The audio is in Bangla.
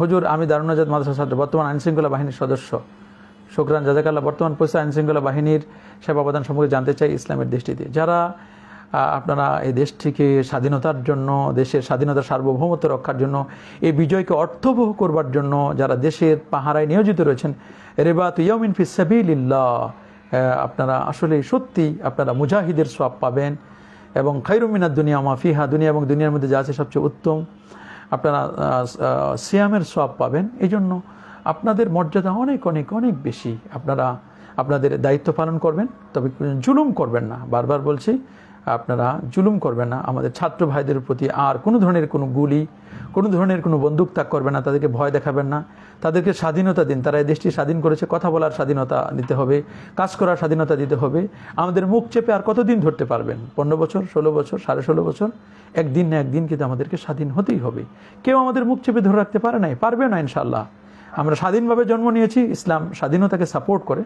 হুজুর, আমি দারুণাজাদ মাদ্রাসা ছাত্র, বর্তমান আইনশৃঙ্খলা বাহিনীর সদস্য। শুক্রান, জাজাকাল্লাহ, বর্তমান পরিস্থিতি আইনশৃঙ্খলা বাহিনীর সেবা প্রদান সম্পর্কে জানতে চাই ইসলামের দৃষ্টিতে। যারা আপনারা এই দেশটিকে স্বাধীনতার জন্য, দেশের স্বাধীনতার সার্বভৌমত্ব রক্ষার জন্য, এই বিজয়কে অর্থবহ করবার জন্য যারা দেশের পাহারায় নিয়োজিত রয়েছেন, রেবাত ইয়ামিন ফিসাবিল্লাহ আপনারা আসলে সত্যি আপনারা মুজাহিদের সব পাবেন এবং খৈরুমিনার দুনিয়া মাফিহা দুনিয়া এবং দুনিয়ার মধ্যে যা আছে সবচেয়ে উত্তম। আপনারা সিয়ামের সব পাবেন। এই জন্য আপনাদের মর্যাদা অনেক অনেক অনেক বেশি। আপনারা, আপনাদের দায়িত্ব পালন করবেন, তবে জুলুম করবেন না। বারবার বলছি, আপনারা জুলুম করবেন না। আমাদের ছাত্র ভাইদের প্রতি আর কোনো ধরনের কোনো গুলি কোনো ধরনের কোনো বন্দুক ত্যাগ করবেন না, তাদেরকে ভয় দেখাবেন না। তাদেরকে স্বাধীনতা দিন, তারা এই দেশটি স্বাধীন করেছে, কথা বলার স্বাধীনতা দিতে হবে, কাজ করার স্বাধীনতা দিতে হবে। আমাদের মুখ চেপে আর কতদিন ধরতে পারবেন? পনেরো বছর, ষোলো বছর, সাড়ে ষোলো বছর? একদিন না একদিন কিন্তু আমাদেরকে স্বাধীন হতেই হবে। কেউ আমাদের মুখ চেপে ধরে রাখতে পারে নাই? পারবে না ইনশাল্লাহ আমরা স্বাধীনভাবে জন্ম নিয়েছি, ইসলাম স্বাধীনতাকে সাপোর্ট করে।